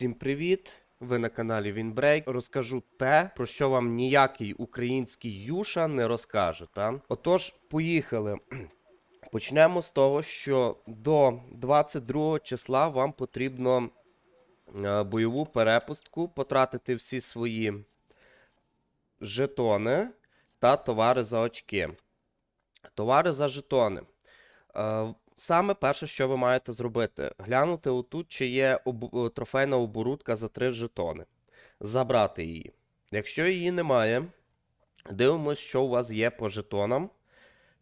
Всім привіт! Ви на каналі Вінбрейк. Розкажу те, про що вам ніякий український Юша не розкаже. Та? Отож, поїхали. Почнемо з того, що до 22 числа вам потрібно е, бойову перепустку потратити всі свої жетони та товари за очки. Товари за жетони. Саме перше, що ви маєте зробити, глянути отут, чи є обу- е, трофейна оборудка за 3 жетони. Забрати її. Якщо її немає, дивимось, що у вас є по жетонам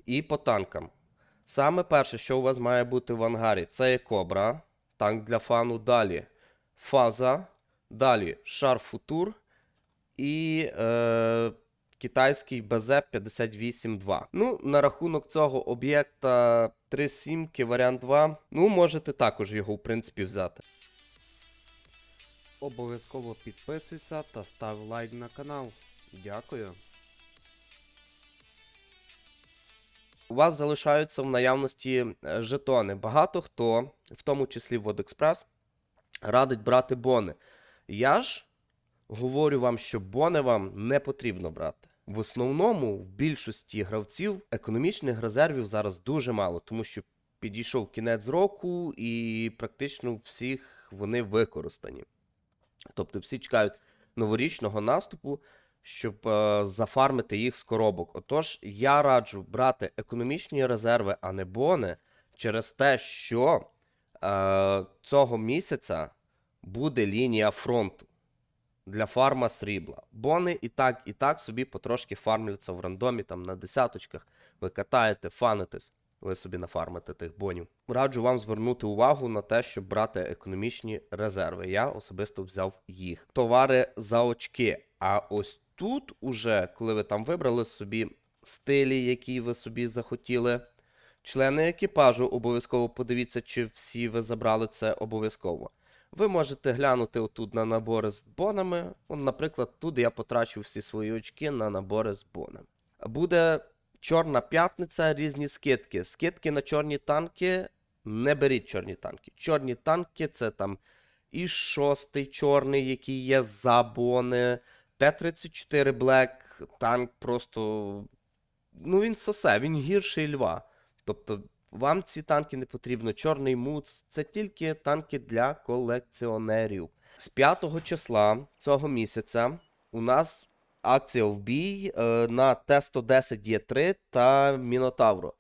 і по танкам. Саме перше, що у вас має бути в ангарі, це є кобра, танк для фану. Далі фаза, далі шар футур і е, китайський БЗ-58-2. Ну, на рахунок цього об'єкта 3 сімки, варіант 2. Ну, можете також його, в принципі, взяти. Обов'язково підписуйся та став лайк на канал. Дякую. У вас залишаються в наявності е, жетони. Багато хто, в тому числі Водекспрес, радить брати бони. Я ж говорю вам, що бони вам не потрібно брати. В основному, в більшості гравців економічних резервів зараз дуже мало, тому що підійшов кінець року і практично всіх вони використані. Тобто всі чекають новорічного наступу, щоб е, зафармити їх з коробок. Отож, я раджу брати економічні резерви, а не бони, через те, що е, цього місяця буде лінія фронту для фарма срібла. Бони і так, і так собі потрошки фармляться в рандомі, там на десяточках. Ви катаєте, фанитесь, ви собі нафармите тих бонів. Раджу вам звернути увагу на те, щоб брати економічні резерви. Я особисто взяв їх. Товари за очки. А ось тут, уже, коли ви там вибрали собі стилі, які ви собі захотіли. Члени екіпажу обов'язково подивіться, чи всі ви забрали це обов'язково. Ви можете глянути отут на набори з бонами. Наприклад, тут я потрачу всі свої очки на набори з бонами. Буде Чорна п'ятниця, різні скидки. Скидки на чорні танки. Не беріть чорні танки. Чорні танки це там і шостий чорний, який є за бони. Т-34 Black танк просто. Ну, він сосе, він гірший льва. Тобто, вам ці танки не потрібно. Чорний муц це тільки танки для колекціонерів. З 5 числа цього місяця у нас акція в бій е, на Т-110 Є3 та Мінотавро.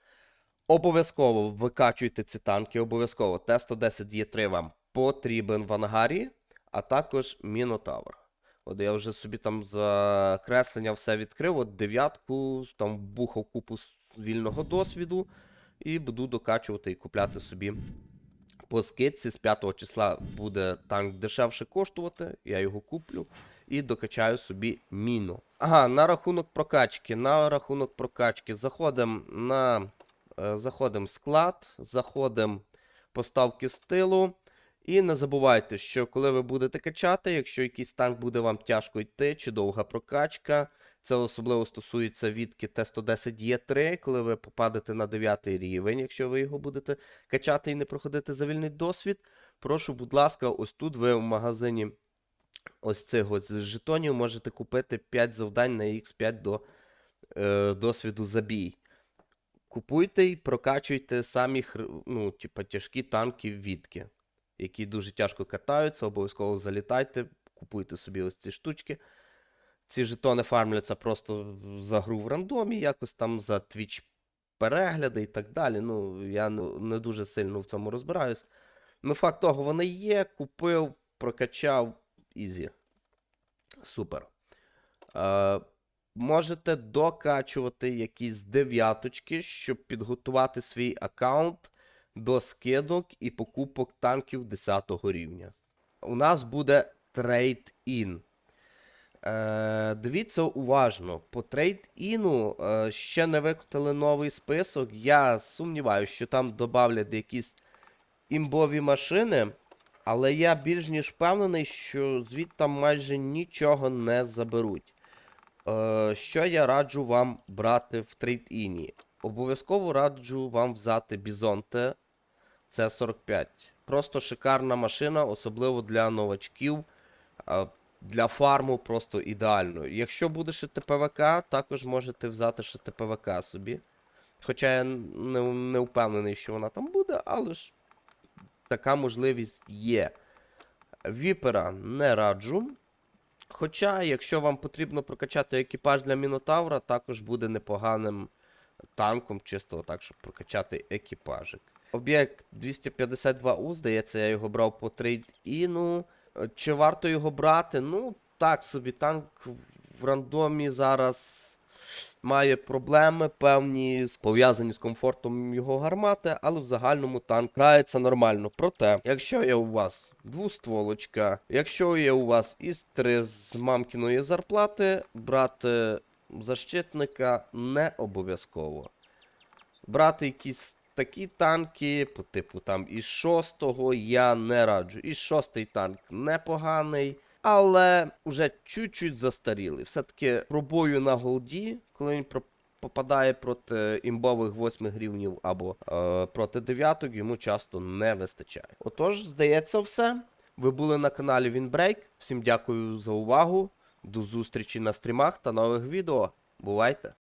Обов'язково викачуйте ці танки, обов'язково. Т-110 Є3 вам потрібен в ангарі, а також Мінотавр. От я вже собі там за креслення все відкрив. От дев'ятку, там бухав купу вільного досвіду. І буду докачувати і купляти собі по скидці. З 5 числа буде танк дешевше коштувати. Я його куплю і докачаю собі міну. Ага, на рахунок прокачки. На рахунок прокачки. Заходимо на е, заходимо в склад, заходимо поставки стилу. І не забувайте, що коли ви будете качати, якщо якийсь танк буде вам тяжко йти, чи довга прокачка, це особливо стосується відки Т-110Е3, коли ви попадете на 9 рівень, якщо ви його будете качати і не проходити за вільний досвід. Прошу, будь ласка, ось тут ви в магазині ось цих ось жетонів можете купити 5 завдань на X5 до е, досвіду забій. Купуйте і прокачуйте самі ну, типа, тяжкі танки відки, які дуже тяжко катаються, обов'язково залітайте, купуйте собі ось ці штучки. Ці жетони фармляться просто за гру в рандомі, якось там за Twitch перегляди і так далі. Ну, я не дуже сильно в цьому розбираюсь. Ну, факт того, вони є, купив, прокачав, ізі. Супер. Е, можете докачувати якісь дев'яточки, щоб підготувати свій аккаунт до скидок і покупок танків 10 рівня. У нас буде трейд-ін. Е, дивіться уважно. По трейд-іну е, ще не викотали новий список. Я сумніваюся, що там додавлять якісь імбові машини. Але я більш ніж впевнений, що звідти майже нічого не заберуть. Е, що я раджу вам брати в трейд-іні? Обов'язково раджу вам взяти Бізонте С45. просто шикарна машина, особливо для новачків. Для фарму просто ідеально. Якщо буде ще ТПВК, також можете взяти ще ТПВК собі. Хоча я не, не впевнений, що вона там буде, але ж така можливість є. Віпера не раджу. Хоча, якщо вам потрібно прокачати екіпаж для Мінотавра, також буде непоганим танком, чисто так, щоб прокачати екіпажик. Об'єкт 252У, здається, я його брав по трейд-іну. Чи варто його брати? Ну, так собі, танк в рандомі зараз має проблеми певні, пов'язані з комфортом його гармати, але в загальному танк грається нормально. Проте, якщо є у вас двустволочка, якщо є у вас із 3 з мамкіної зарплати, брати защитника не обов'язково. Брати якісь такі танки, по типу там із 6-го я не раджу. Із 6-й танк непоганий, але вже чуть-чуть застарілий. Все-таки пробою на голді, коли він попадає проти імбових 8 грівнів або е, проти дев'яток, йому часто не вистачає. Отож, здається, все. Ви були на каналі Вінбрейк. Всім дякую за увагу. До зустрічі на стрімах та нових відео. Бувайте!